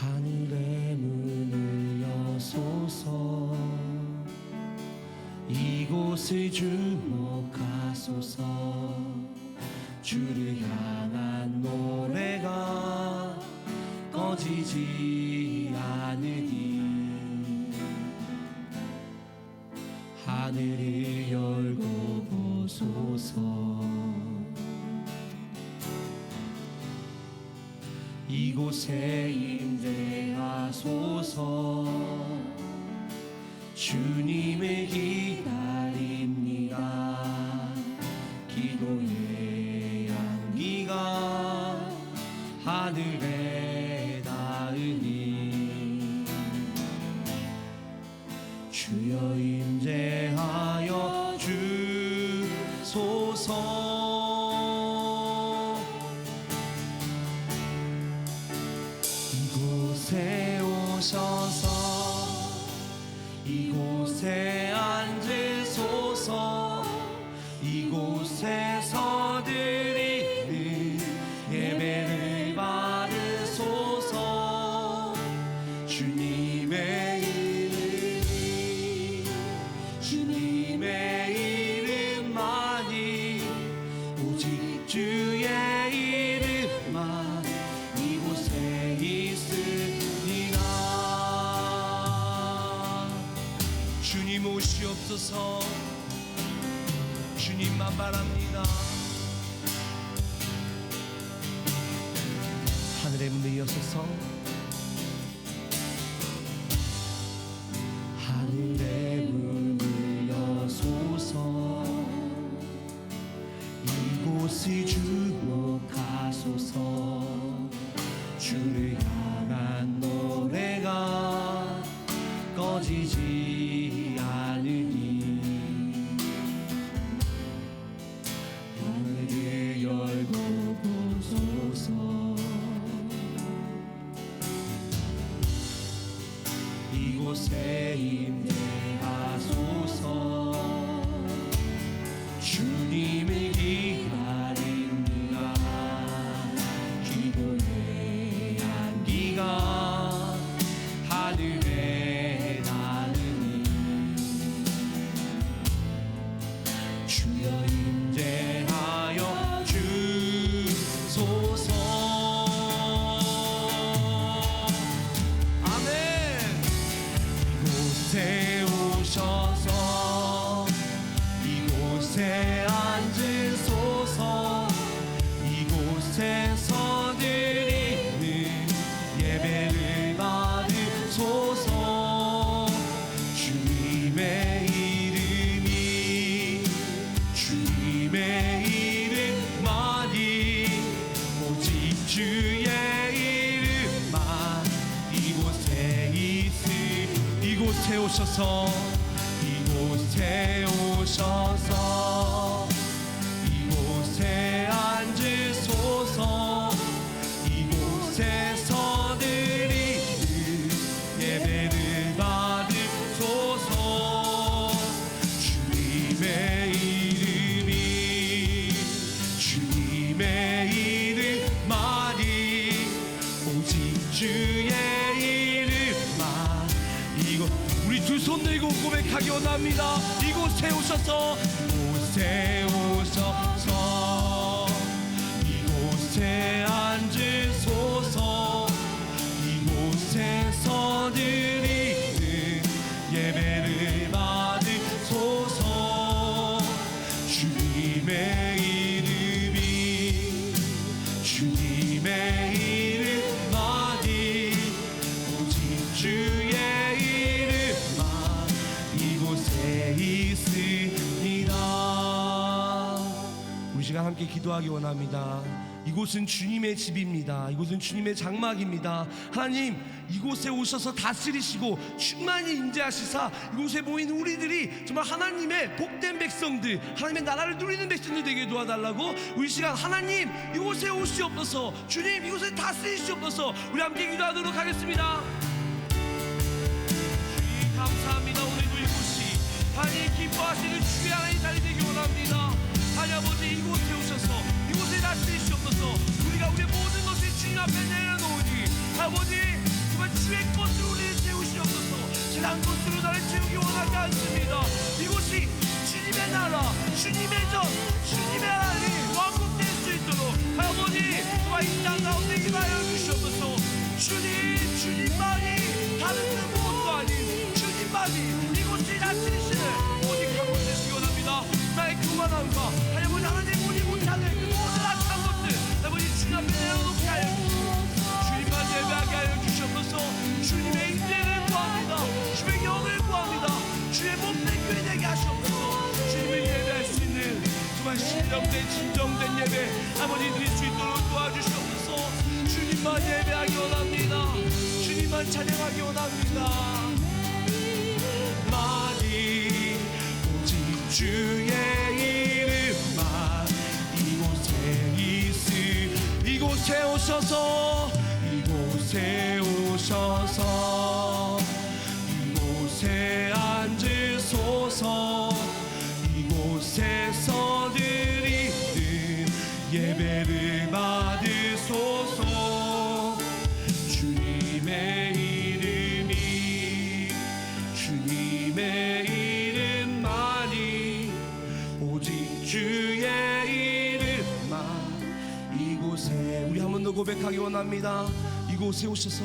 하늘의 문을 여소서. 이곳을 주목하소서. 주를 향한 노래가 꺼지지 않으니. 하늘을 이곳에 임재하소서. 주님을 기 오시옵소서 주님만 바랍니다. 하늘의 문을 여소서 이곳에 오셔서 이곳에 오셔서 원합니다. 이곳에 오셔서 이곳에 기도하기 원합니다 이곳은 주님의 집입니다. 이곳은 주님의 장막입니다. 하나님, 이곳에 오셔서 다스리시고 충만히 임재하시사 이곳에 모인 우리들이 정말 하나님의 복된 백성들, 하나님의 나라를 누리는 백성들 되게 도와달라고 우리 시간 하나님 이곳에 오시옵소서, 주님 이곳에 다스리시옵소서, 우리 함께 기도하도록 하겠습니다. 주님 감사합니다. 오늘도 이곳이 하나님 기뻐하시는 주의 하나님 자리 되기 원합니다. 하나님 아버지 이곳에 오셔 서 이곳에 다스리시옵소서 우리가 우리의 모든 것을 주님 앞에 내려놓으니 아버지 주의 것으로 우리를 채우시옵소서. 세상 것으로 나를 채우기 원하지 않습니다. 이곳이 주님의 나라 주님의 전 주님의 하나님 왕국 될 수 있도록 아버지 정말 이땅 가운데 임하여 주시옵소서. 주님 주님만이 다른 그 무엇도 아닌 주님만이 이곳을 다스리시는 오직 한 곳을 시원합니다. 나의 교만함과 하나님 하나님 주님의 인재를 구합니다. 주의 영을 구합니다. 주의 몸된 교회 되게 하시옵소서. 주님을 예배할 수 있는 정말 신령된 진정된 예배 아버지 드릴 수 있도록 도와주시옵소서. 주님만 예배하기 원합니다. 주님만 찬양하기 원합니다. 많이 오직 주의 이름만 이곳에 있음 이곳에 오셔서 이곳에 오셔서. 이곳에 앉으소서. 이곳에서 드리는 예배를 받으소서. 주님의 이름이 주님의 이름만이 오직 주의 이름만. 이곳에 우리 한 번 더 고백하기 원합니다. 이곳에 오셔서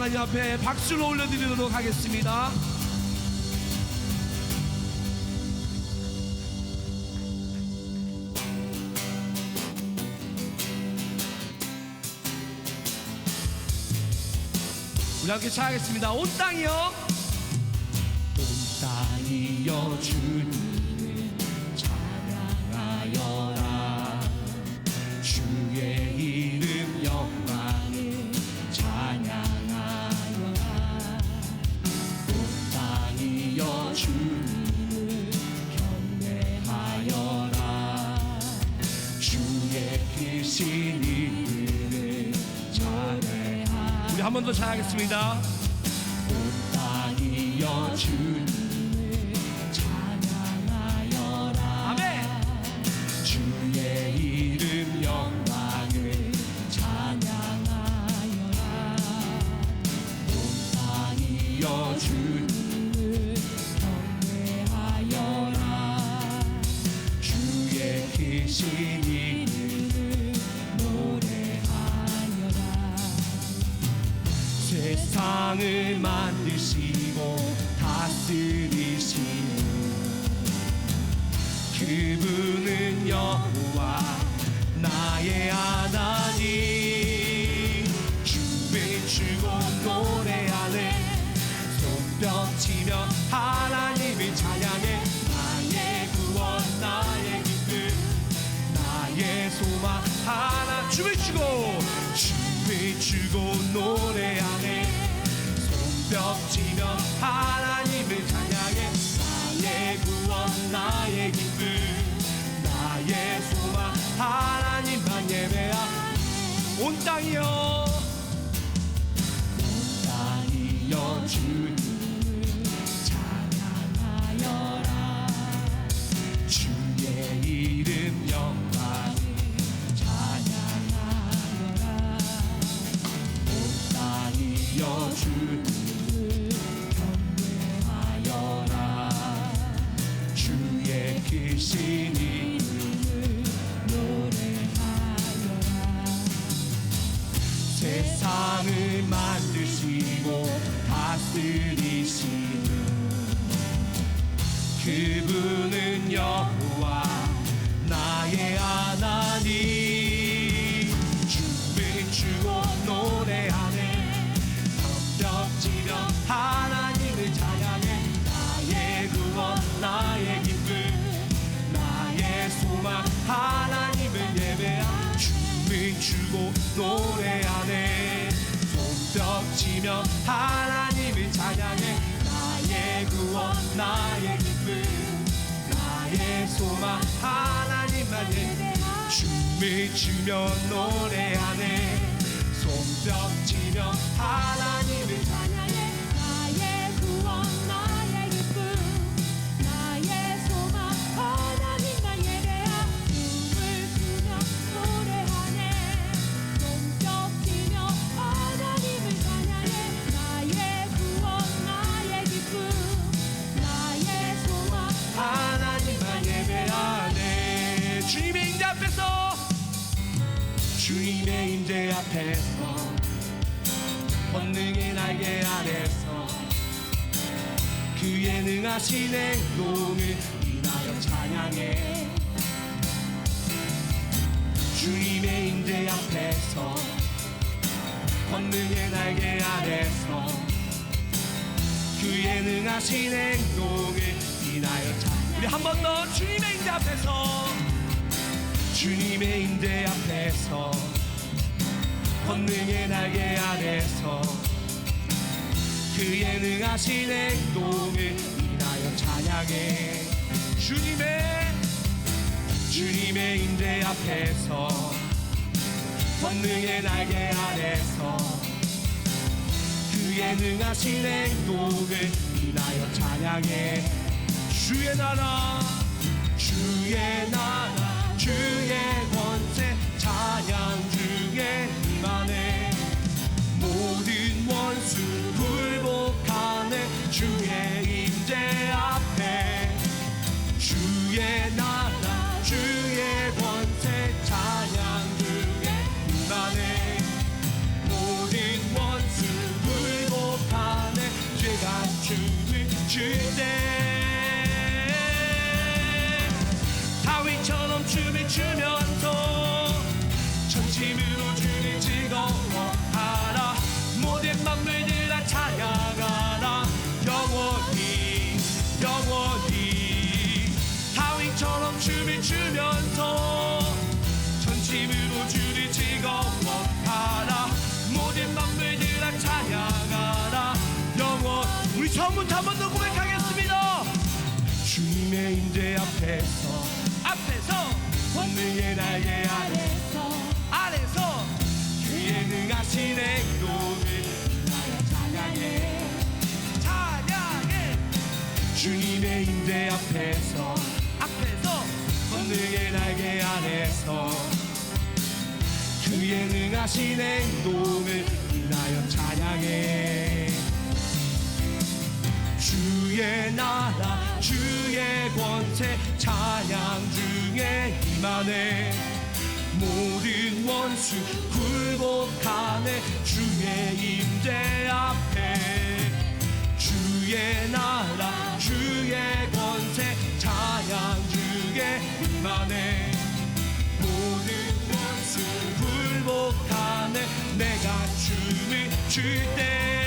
하나님 앞에 박수를 올려드리도록 하겠습니다. 우리 함께 차하겠습니다. 온 땅이여, 온 땅이여 주님 더 찬양하겠습니다. 온 땅이여 주 손뼉치며 하나님을 찬양해. 나의 구원 나의 기쁨 나의 소망 하나님만 예배하. 온 땅이여. 온 땅이여 주님을 찬양하여라. 주의 세상을 만드시고 다스리시는 그분은 추며 노래하네. 손뼉치며 하 능하신 행동을 인하여 찬양해. 주님의 임재 앞에서 권능의 날개 아래서 그의 능하신 행동을 인하여 찬양 우리 한 번 더 주님의 임재 앞에서. 주님의 임재 앞에서 권능의 날개 아래서 그의 능하신 행동을 찬양해. 주님의 주님의 임재 앞에서 권능의 날개 아래서 그의 능하신 행동을 인하여 찬양해. 주의 나라 주의 나라 주의 권세 찬양 중에 임하네. 모든 원수 굴복하네. 주의 임재 주의 나라 주의 권세 찬양 중에 임하네 모든 원수 굴복하네. 죄가 춤을 줄때 다윗처럼 춤을 추면 처음부터 한번 더 고백하겠습니다. 주님의 임재 앞에서 앞에서 권능의 날개 아래 아래서 아래서 그의 능하신 행동을 나의 찬양해 찬양해 주님의 임재 앞에서 앞에서 권능의 날개 아래서 그의 능하신 행동을 주의 나라 주의 권세 찬양 중에 임하네. 모든 원수 굴복하네. 주의 임재 앞에. 주의 나라 주의 권세 찬양 중에 임하네. 모든 원수 굴복하네. 내가 춤을 출때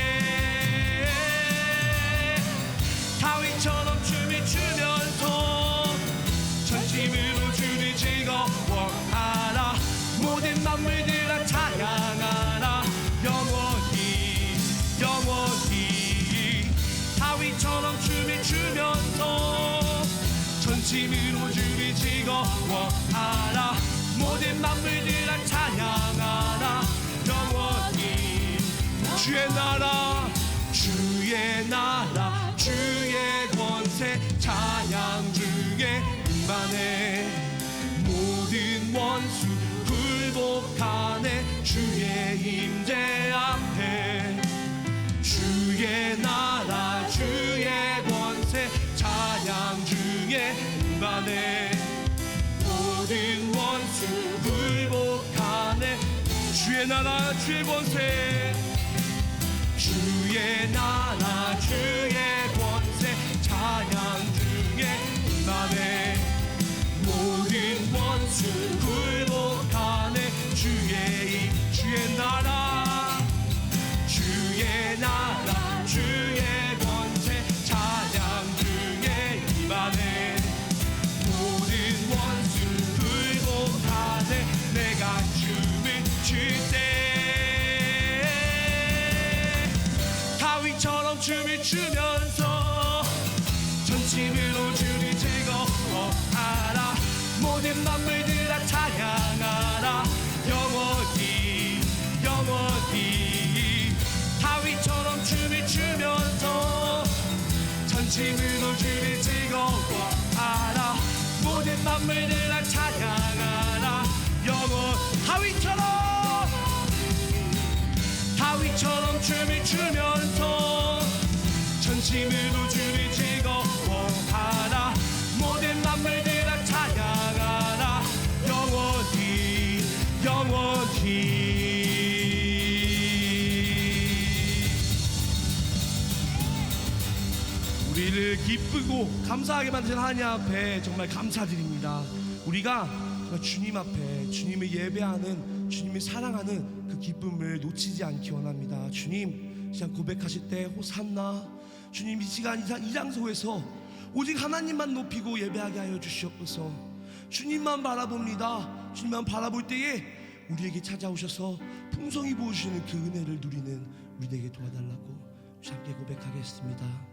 만물들아 찬양하라 영원히 영원히. 다윗처럼 춤을 추면서 전심으로 주를 즐거워하라. 모든 만물들아 찬양하라 영원히. 주의 나라 주의 나라 굴복하네. 주의 임재 앞에 주의 나라 주의 권세 찬양 중에 임하네 모든 원수 굴복하네. 주의 나라 주의 권세 주의 나라 주의 권세 찬양 모든 만물들아 찬양하라. 영원 다윗처럼. 다윗처럼 춤을 추면서 전심으로 주 우리를 기쁘고 감사하게 만드신 하나님 앞에 정말 감사드립니다. 우리가 주님 앞에 주님을 예배하는 주님을 사랑하는 그 기쁨을 놓치지 않기 원합니다. 주님 시간 고백하실 때 호산나 주님 이 시간 이 장소에서 오직 하나님만 높이고 예배하게 하여 주시옵소서. 주님만 바라봅니다. 주님만 바라볼 때에 우리에게 찾아오셔서 풍성히 부으시는 그 은혜를 누리는 우리에게 도와달라고 함께 고백하겠습니다.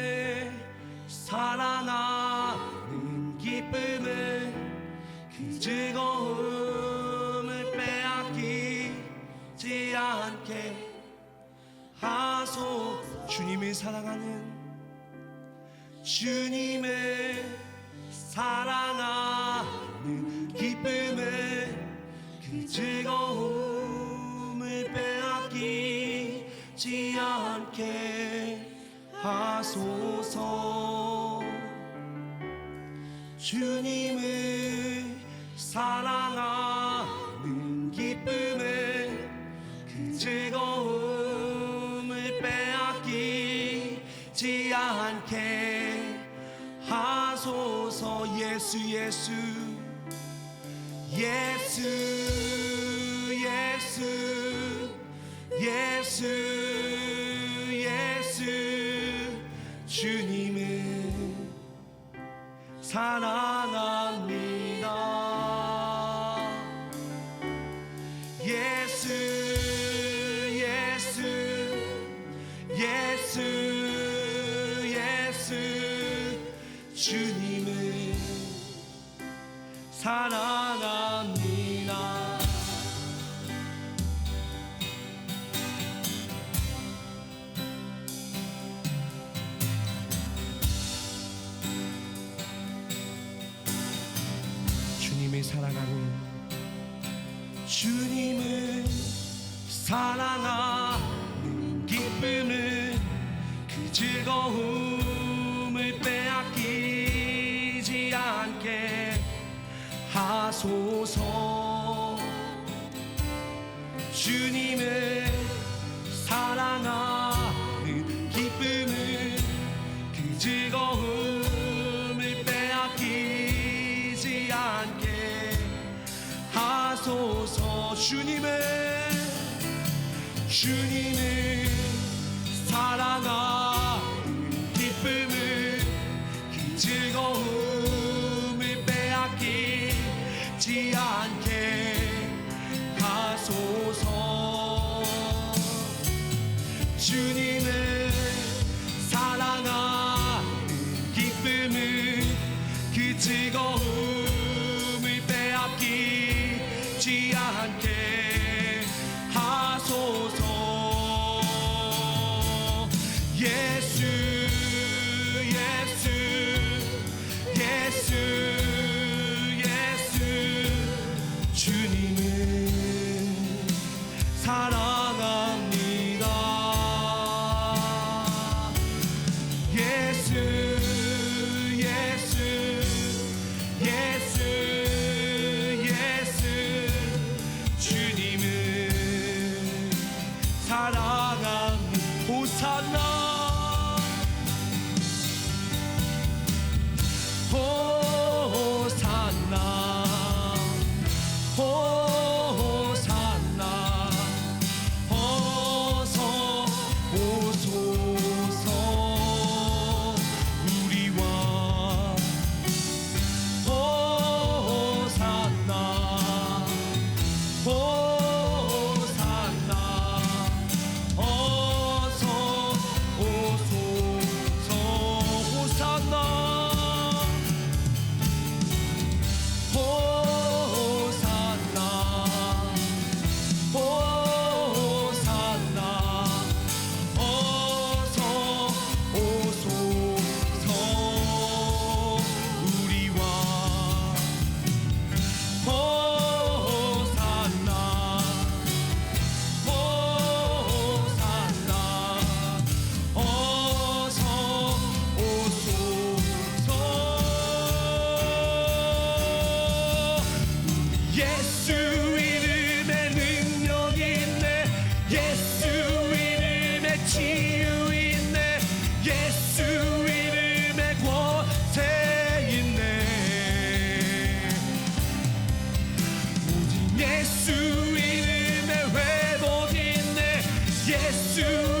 사랑하는 주님을 사랑하는 기쁨을 그 즐거움을 빼앗기지 않게 하소서. 주님을 사랑하 하소서 예수 예수. 예수 예수. 예수 예수. 주님을 사랑 사랑합 주님을 to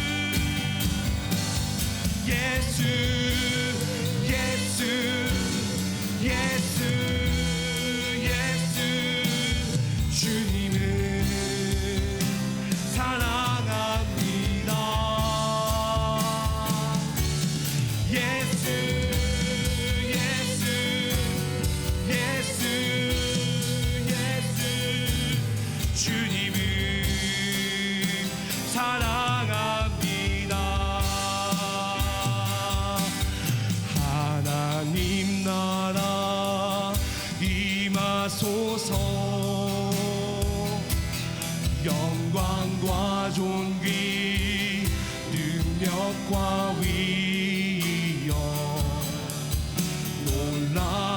Yesu, Yesu, Yesu. Senhor, qual ior, no lar.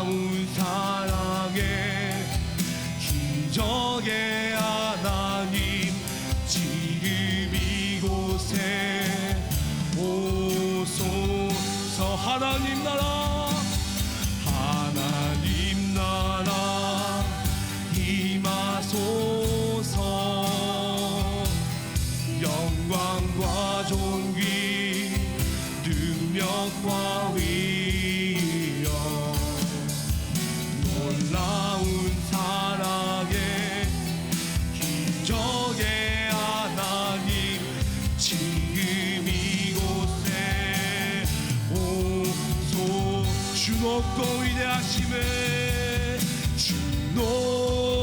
하심에 주 노.